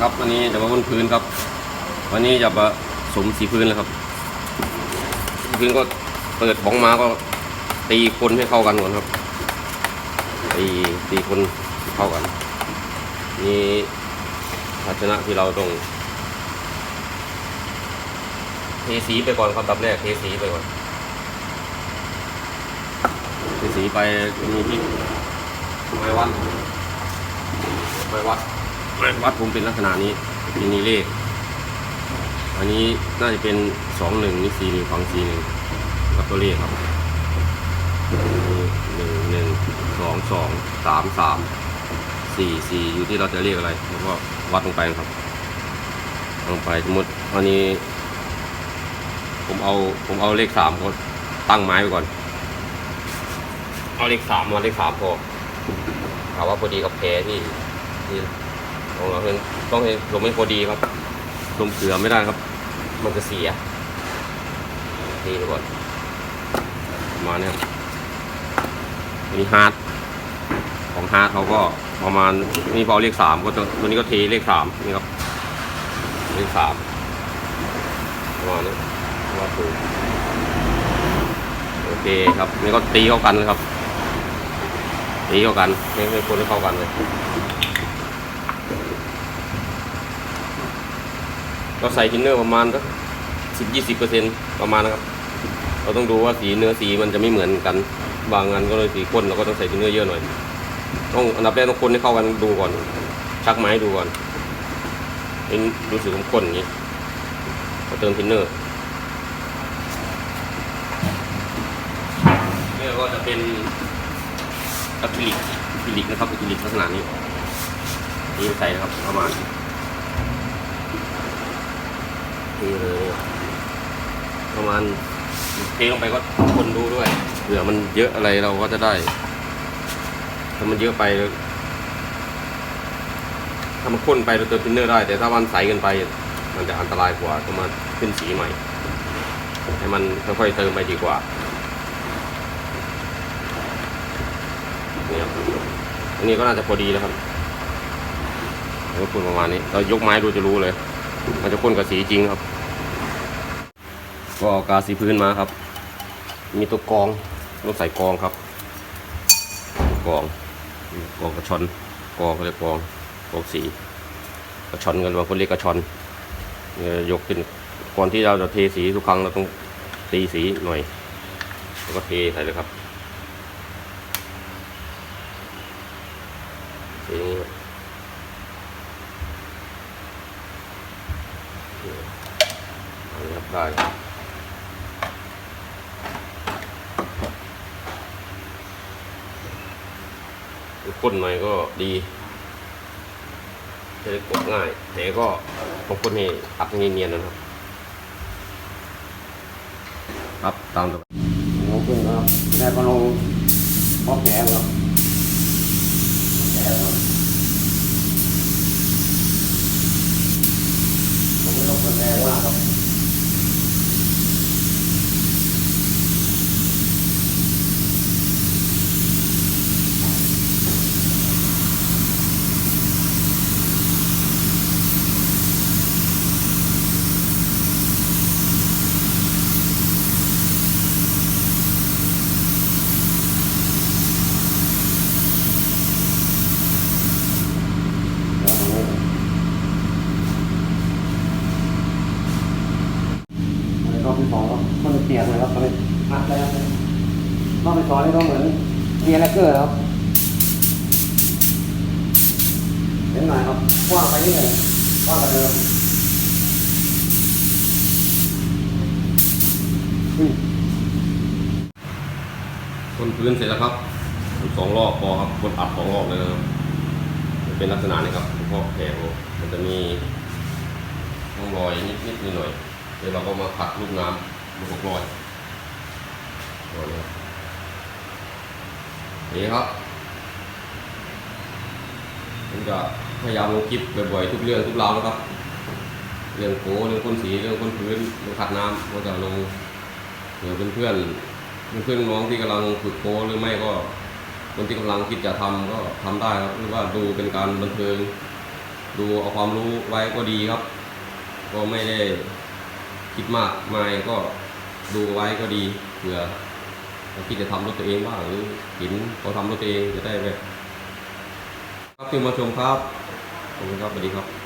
ครับวันนี้จะมาบนพื้นครับ วันนี้จะมาสมสีพื้นแล้วครับ พื้นก็เปิดบ้องมาก็ตีคนให้เข้ากันก่อนครับตีตีคนเข้ากัน นี่ภาชนะที่เราต้องเทสีไปก่อนครับดับแรกเทสีไปก่อนเทสีไปมีที่ไม้วัดไม้วัด วัดผมเป็นลักษณะนี้มีนี่เลข อันนี้น่าจะเป็นสองหนึ่งนี่สี่หนึ่งฝั่งสี่หนึ่งกับตัวเลขครับหนึ่งหนึ่งสองสองสามสามสี่สี่อยู่ที่เราจะเรียกอะไรแล้วก็วัดลงไปครับลงไปสมมติอันนี้ ผมเอาผมเอาเลขสามก็ตั้งไม้ไปก่อน เอาเลขสามมาเลขสามพอถามว่าพอดีกับแพรที่ที่ ของเราเห็นต้องให้ลมให้พอดีครับลมเกลือไม่ได้ครับ มันจะเสียทีไปก่อนมาณนี้ครับอันนี้ฮาร์ดของฮาร์ดเขาก็ประมาณนี่พอเลขสามก็จะตัวนี้ก็เทเลขสามนี่ครับเลขสามประมาณนี้ว่าถูกโอเคครับนี่ก็ตีเข้ากันเลยครับตีเข้ากันไม่ไม่ควรให้เข้ากันเลย เราใส่ทินเนอร์ประมาณสักสิบยี่สิบเปอร์เซ็นประมาณนะครับ เราต้องดูว่าสีเนื้อสีมันจะไม่เหมือนกัน บางอันก็เลยสีข้นเราก็ต้องใส่ทินเนอร์เยอะหน่อย ต้องอันดับแรกต้องคนให้เข้ากันดูก่อน ชักไม้ดูก่อนนี่รู้สึกข้นๆอย่างนี้ก็เติมทินเนอร์นี่ก็จะเป็นอะคริลิกอะคริลิกนะครับอะคริลิกลักษณะนี้นี่ใส่นะครับประมาณ ทีเลยประมาณเทลงไปก็คนดูด้วยเผื่อมันเยอะอะไรเราก็จะได้ ถ้ามันเยอะไป ถ้ามันข้นไปเราเติมทินเนอร์ได้ แต่ถ้ามันใสเกินไป มันจะอันตรายกว่าต้องมาขึ้นสีใหม่ ให้มันค่อยๆเติมไปดีกว่านี่ครับอันนี้ก็น่าจะพอดีแล้วครับแล้วก็คุณประมาณนี้เรายกไม้ดูจะรู้เลย มันจะข้นกับสีจริงครับ ก็กาสีพื้นมาครับ มีตัวกรองต้องใส่กรองครับกรองกรองกระชอนกรองเขาเรียกกรองกรองสีกระชอนกันบางคนเรียกกระชอนเนี่ยยกขึ้นก่อนที่เราจะเทสีทุกครั้งเราต้องตีสีหน่อย แล้วก็เทใส่เลยครับสีนี้ครับ อันนี้ครับ ได้ข้นหน่อยก็ดีจะได้กดง่าย แต่ก็ต้องคนให้อัดให้เนียนๆนะครับ ครับตามตัวลงขึ้นครับแรกก็ลงพร้อมแผลครับแผลครับผมไม่ต้องแรงมากครับ แล้วตรงนี้อันนี้รอบที่สองครับมันจะเปียกเลยครับต อนนี้อัดเลยครับรอบที่สองนี่ต้องเหมือนเกียร์แลกเกอร์ครับเห็นไหน่อยครับกว้างไปนิดหนึ่งกว้างไปเลยครับอืมคนพื้นเสร็จแล้วครับสองรอบพอครับคนอัดสองรอบเลยครับเป็นลักษณะนี้ครับพราะแผลมันจะมีร่องรอยนิดนิดๆหน่อยๆเดี๋ยวเราก็มาขัดลูกน้ำลูกรอย รอยนี้ครับนี่ครับผมจะพยายามลงคลิปบ่อยๆทุกเรื่องทุกราวนะครับ เรื่องโกเรื่องคนสีเรื่องคนพื้นเรื่องขัดน้ำก็จะลงเผื่อเพื่อนๆเพื่อนๆน้องที่กำลังฝึกโค้ชหรือไม่ก็คนที่กำลังคิดจะทำก็ทำได้ครับหรือว่าดูเป็นการบันเทิง ดูเอาความรู้ไว้ก็ดีครับ ก็ไม่ได้คิดมากมายก็ดูไว้ก็ดีเผื่อ คิดจะทำรถตัวเองบ้างหรือเห็นเขาทำรถตัวเองจะได้แบบครับที่มาชมครับขอบคุณครับสวัสดีครับ